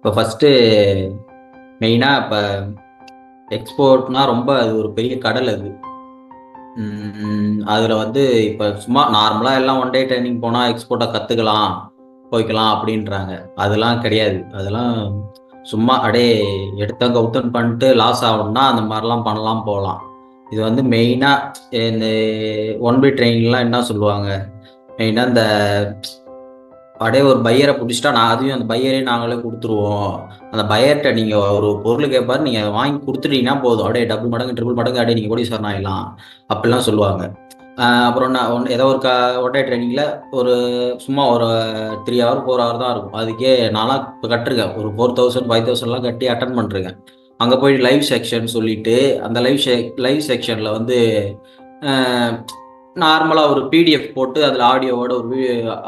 இப்போ ஃபஸ்ட்டு மெயினாக இப்போ எக்ஸ்போர்ட்னா ரொம்ப அது ஒரு பெரிய கடல் அது. அதில் வந்து இப்போ சும்மா நார்மலாக எல்லாம் ஒன் டே ட்ரைனிங் போனால் எக்ஸ்போர்ட்டாக கற்றுக்கலாம் போய்க்கலாம் அப்படின்றாங்க. அதெல்லாம் கிடையாது. அதெல்லாம் சும்மா அப்படியே எடுத்த கவுத்தன் பண்ணிட்டு லாஸ் ஆகணும்னா அந்த மாதிரிலாம் பண்ணலாம் போகலாம். இது வந்து மெயினாக இந்த ஒன் பி ட்ரெயின்லாம் என்ன சொல்லுவாங்க? மெயினாக இந்த அப்படியே ஒரு பையரை பிடிச்சிட்டா நான் அதையும் அந்த பையரே நாங்களே கொடுத்துருவோம். அந்த பையர்கிட்ட நீங்கள் ஒரு பொருள் கேட்பாரு நீங்கள் அதை வாங்கி கொடுத்துட்டீங்கன்னா போதும். அப்படியே டபுள் மடங்கு ட்ரிபிள் மடங்கு அப்படியே நீங்கள் கோடீஸ்வரன் ஆயிடலாம். அப்படிலாம் சொல்லுவாங்க. அப்புறம் நான் ஒன் ஏதோ ஒரு க ஒட்டை ட்ரைனிங்கில் ஒரு சும்மா ஒரு த்ரீ ஹவர் ஃபோர் ஹவர் தான் இருக்கும். அதுக்கே நான்லாம் இப்போ கட்டிருக்கேன். ஒரு ஃபோர் தௌசண்ட் ஃபைவ் தௌசண்ட்லாம் கட்டி அட்டன் பண்ணிருக்கேன். அங்கே போய் லைவ் செக்ஷன் சொல்லிட்டு அந்த லைவ் செ லைவ் செக்ஷனில் வந்து நார்மலாக ஒரு பிடிஎஃப் போட்டு அதில் ஆடியோவோட ஒரு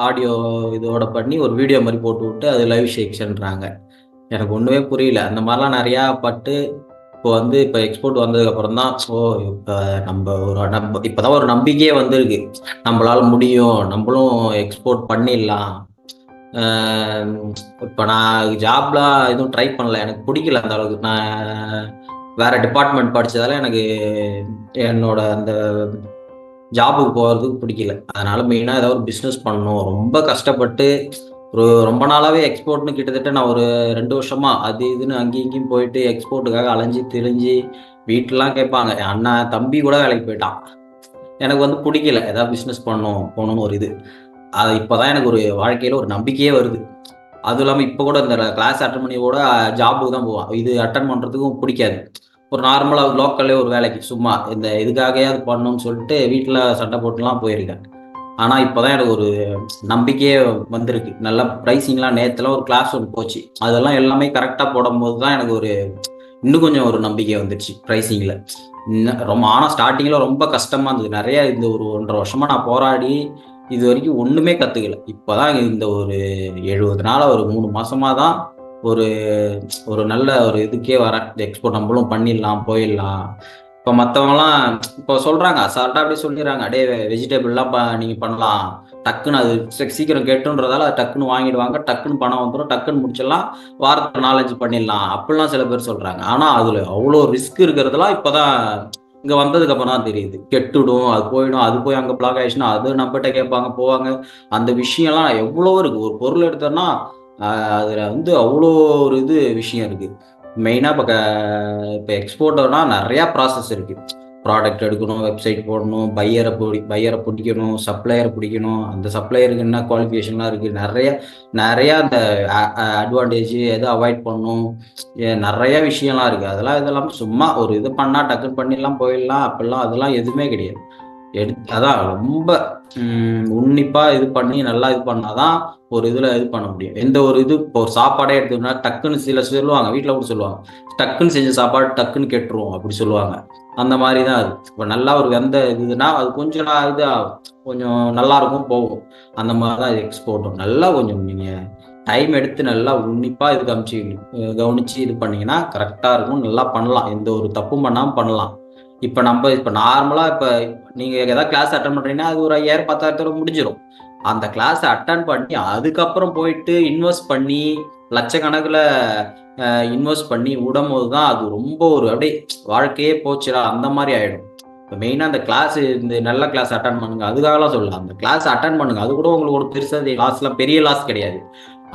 ஆடியோ இதோட பண்ணி ஒரு வீடியோ மாதிரி போட்டு விட்டு அது லைவ் ஷேக்ஷன்றாங்க எனக்கு ஒன்றுமே புரியல. அந்த மாதிரிலாம் நிறையா பட்டு இப்போ வந்து இப்போ எக்ஸ்போர்ட் வந்ததுக்கப்புறம் தான் ஓ இப்போ நம்ம ஒரு நம்ப இப்போ தான் ஒரு நம்பிக்கையே வந்திருக்கு. நம்மளால முடியும். நம்மளும் எக்ஸ்போர்ட் பண்ணிடலாம். இப்போ நான் ஜாப்லாம் எதுவும் ட்ரை பண்ணல. எனக்கு பிடிக்கல அந்த அளவுக்கு. நான் வேற டிபார்ட்மெண்ட் படித்ததால எனக்கு என்னோட அந்த ஜாபுக்கு போகிறதுக்கு பிடிக்கல. அதனால மெயினாக ஏதாவது ஒரு பிஸ்னஸ் பண்ணணும். ரொம்ப கஷ்டப்பட்டு ஒரு ரொம்ப நாளாகவே எக்ஸ்போர்ட்னு கிட்டத்தட்ட நான் ஒரு ரெண்டு வருஷமா அது இதுன்னு அங்கேயும் இங்கேயும் போயிட்டு எக்ஸ்போர்ட்டுக்காக அலைஞ்சு திரிஞ்சு வீட்டிலாம் கேட்பாங்க. என் அண்ணன் தம்பி கூட வேலைக்கு போயிட்டான். எனக்கு வந்து பிடிக்கல. ஏதாவது பிஸ்னஸ் பண்ணணும் போகணும்னு ஒரு இது. அது இப்போதான் எனக்கு ஒரு வாழ்க்கையில் ஒரு நம்பிக்கையே வருது. அதுவும் இல்லாமல் இப்போ கூட இந்த கிளாஸ் அட்டன் பண்ணி கூட ஜாபுக்கு தான் போவான். இது அட்டன் பண்ணுறதுக்கும் பிடிக்காது. ஒரு நார்மலாக லோக்கல்லே ஒரு வேலைக்கு சும்மா இந்த இதுக்காகவே அது பண்ணணும்னு சொல்லிட்டு வீட்டில் சண்டை போட்டுலாம் போயிருக்கேன். ஆனால் இப்போ தான் எனக்கு ஒரு நம்பிக்கையே வந்திருக்கு. நல்லா ப்ரைஸிங்லாம் நேற்றுலாம் ஒரு கிளாஸ் ஒன்று போச்சு. அதெல்லாம் எல்லாமே கரெக்டாக போடும்போது தான் எனக்கு ஒரு இன்னும் கொஞ்சம் ஒரு நம்பிக்கை வந்துடுச்சு ப்ரைஸிங்கில் ரொம்ப ஆனால் ஸ்டார்டிங்கில் ரொம்ப கஷ்டமாக இருந்தது. நிறைய இந்த ஒரு ஒன்றரை வருஷமாக நான் போராடி இது வரைக்கும் ஒன்றுமே கற்றுக்கல இப்போ தான் இந்த ஒரு எழுபது நாள் ஒரு மூணு மாதமாக தான் ஒரு ஒரு நல்ல ஒரு இதுக்கே வரேன் எக்ஸ்போர்ட் நம்மளும் பண்ணிடலாம் போயிடலாம். இப்போ மற்றவங்கலாம் இப்போ சொல்கிறாங்க அசால்ட்டாக அப்படியே சொல்லிடுறாங்க. அடே வெஜிடபிள்லாம் ப நீங்கள் பண்ணலாம். டக்குன்னு அது சீக்கிரம் கெட்டுன்றதால அது டக்குன்னு வாங்கிடுவாங்க. டக்குன்னு பணம் வந்துடும் டக்குன்னு முடிச்சிடலாம். வாரத்தில் நாலஞ்சு பண்ணிடலாம். அப்படிலாம் சில பேர் சொல்கிறாங்க ஆனால் அதில் அவ்வளோ ரிஸ்க் இருக்கிறதுலாம் இப்போ தான் இங்கே வந்ததுக்கு அப்புறம் தான் தெரியுது. கெட்டுடும் அது போயிடும் அது போய் அங்கே பிளாக் ஆயிடுச்சுன்னா அது நம்மகிட்ட கேட்பாங்க போவாங்க. அந்த விஷயம்லாம் எவ்வளோ இருக்குது ஒரு பொருள் எடுத்தோன்னா அதில் வந்து அவ்வளோ ஒரு இது விஷயம் இருக்குது மெயினாக இப்போ க இப்போ எக்ஸ்போர்ட்டர்னா நிறையா ப்ராசஸ் இருக்குது ப்ராடக்ட் எடுக்கணும் வெப்சைட் போடணும் பையரை பிடி பையரை பிடிக்கணும் சப்ளையரை பிடிக்கணும். அந்த சப்ளையருக்கு என்ன குவாலிஃபிகேஷன்லாம் இருக்குது நிறைய நிறையா அந்த அட்வான்டேஜ் எதை அவாய்ட் பண்ணணும்? நிறைய விஷயம்லாம் இருக்குது அதெல்லாம் இதெல்லாம் சும்மா ஒரு இது பண்ணால் டக்குன்னு பண்ணிடலாம் போயிடலாம் அப்படிலாம் அதெல்லாம் எதுவுமே கிடையாது. எடுத்து அதான் ரொம்ப உன்னிப்பாக இது பண்ணி நல்லா இது பண்ணாதான் ஒரு இதுல இது பண்ண முடியும். எந்த ஒரு இது இப்போ ஒரு சாப்பாடே எடுத்துக்கணும்னா டக்குன்னு சில சொல்லுவாங்க வீட்டில் கூட சொல்லுவாங்க டக்குன்னு செஞ்ச சாப்பாடு டக்குன்னு கெட்டுருவோம் அப்படி சொல்லுவாங்க. அந்த மாதிரி தான் அது. இப்போ நல்லா ஒரு வெந்த இதுனா அது கொஞ்சம் நான் இது கொஞ்சம் நல்லா இருக்கும் போகும். அந்த மாதிரி தான் இது எக்ஸ்போர்ட்டும் நல்லா கொஞ்சம் நீங்க டைம் எடுத்து நல்லா உன்னிப்பா இது கமிச்சு கவனிச்சு இது பண்ணீங்கன்னா கரெக்டா இருக்கும். நல்லா பண்ணலாம். எந்த ஒரு தப்பும் பண்ணாம பண்ணலாம். இப்போ நம்ம இப்போ நார்மலா இப்போ நீங்க ஏதாவது கிளாஸ் அட்டன் பண்றீங்கன்னா அது ஒரு ஐயாயிரம் பத்தாயிரத்தோட முடிஞ்சிடும் அந்த கிளாஸ் அட்டன் பண்ணி அதுக்கப்புறம் போயிட்டு இன்வெஸ்ட் பண்ணி லட்சக்கணக்கில் இன்வெஸ்ட் பண்ணி விடும்போது தான் அது ரொம்ப ஒரு அப்படியே வாழ்க்கையே போச்சுடா அந்த மாதிரி ஆயிடும். இப்போ மெயினாக அந்த கிளாஸ் இந்த நல்ல கிளாஸ் அட்டன் பண்ணுங்க அதுக்காகலாம் சொல்லலாம் அந்த கிளாஸ் அட்டன் பண்ணுங்க அது கூட உங்களுக்கு ஒரு பெருசாக லாஸ்லாம் பெரிய லாஸ் கிடையாது.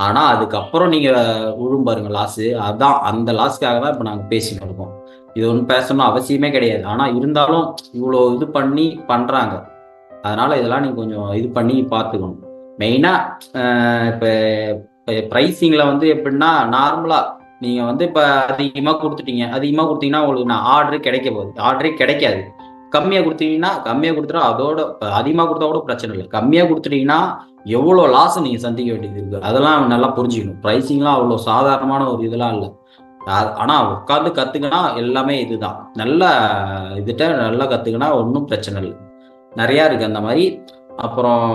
ஆனால் அதுக்கப்புறம் நீங்கள் விழும் பாருங்க லாஸு அதான் அந்த லாஸ்க்காக தான் இப்போ நாங்கள் பேசிட்டு இருக்கோம். இது ஒன்றும் பேசணும் அவசியமே கிடையாது. ஆனால் இருந்தாலும் இவ்வளோ இது பண்ணி பண்ணுறாங்க அதனால இதெல்லாம் நீங்கள் கொஞ்சம் இது பண்ணி பார்த்துக்கணும். மெயினாக இப்போ ப்ரைஸிங்கில் வந்து எப்படின்னா நார்மலாக நீங்கள் வந்து இப்போ அதிகமாக கொடுத்துட்டீங்க. அதிகமாக கொடுத்தீங்கன்னா உங்களுக்கு நான் ஆர்டரே கிடைக்க போகுது. ஆர்டரே கிடைக்காது. கம்மியாக கொடுத்தீங்கன்னா கம்மியாக கொடுத்துட்டா அதோட அதிகமா அதிகமாக கொடுத்தா கூட பிரச்சனை இல்லை. கம்மியாக கொடுத்துட்டீங்கன்னா எவ்வளோ லாஸ் நீங்கள் சந்திக்க வேண்டியது இருக்கு. அதெல்லாம் நல்லா புரிஞ்சுக்கணும். ப்ரைஸிங்லாம் அவ்வளோ சாதாரணமான ஒரு இதெல்லாம் இல்லை. ஆனால் உட்காந்து கற்றுக்கினா எல்லாமே இதுதான். நல்ல இதுகிட்ட நல்லா கற்றுக்கினா ஒன்றும் பிரச்சனை இல்லை. நிறையா இருக்குது அந்த மாதிரி. அப்புறம்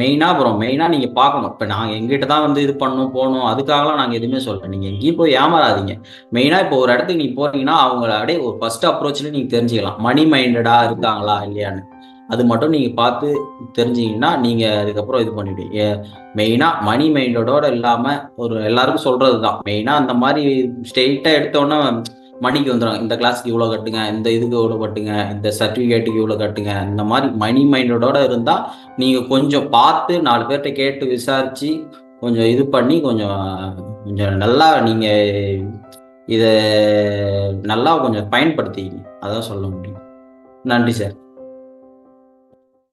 மெயினாக அப்புறம் மெயினாக நீங்கள் பார்க்கணும். இப்போ நாங்கள் எங்கிட்ட தான் வந்து இது பண்ணணும் போகணும் அதுக்காகலாம் நாங்கள் எதுவுமே சொல்கிறேன் நீங்கள் எங்கேயும் போய் ஏமாறாதீங்க. மெயினாக இப்போ ஒரு இடத்துக்கு நீங்கள் போறீங்கன்னா அவங்கள அப்படியே ஒரு ஃபர்ஸ்ட் அப்ரோச்சில் நீங்கள் தெரிஞ்சுக்கலாம். மணி மைண்டடாக இருக்காங்களா இல்லையான்னு. அது மட்டும் நீங்கள் பார்த்து தெரிஞ்சிங்கன்னா நீங்கள் அதுக்கப்புறம் இது பண்ணிவிடுவீங்க மெயினாக மணி மைண்டோட இல்லாமல் ஒரு எல்லாருக்கும் சொல்கிறது தான் மெயினாக அந்த மாதிரி ஸ்ட்ரெயிட்டாக எடுத்தோன்னே மணிக்கு வந்துடும் இந்த கிளாஸ்க்கு இவ்வளோ கட்டுங்க இந்த இதுக்கு இவ்வளோ கட்டுங்க இந்த சர்டிஃபிகேட்டுக்கு இவ்வளோ கட்டுங்க. இந்த மாதிரி மணி மைண்டோட இருந்தால் நீங்கள் கொஞ்சம் பார்த்து நாலு பேர்கிட்ட கேட்டு விசாரித்து கொஞ்சம் இது பண்ணி கொஞ்சம் கொஞ்சம் நல்லா நீங்கள் இதை நல்லா கொஞ்சம் பயன்படுத்திக்கிங்க. அதான் சொல்ல முடியும். நன்றி சார்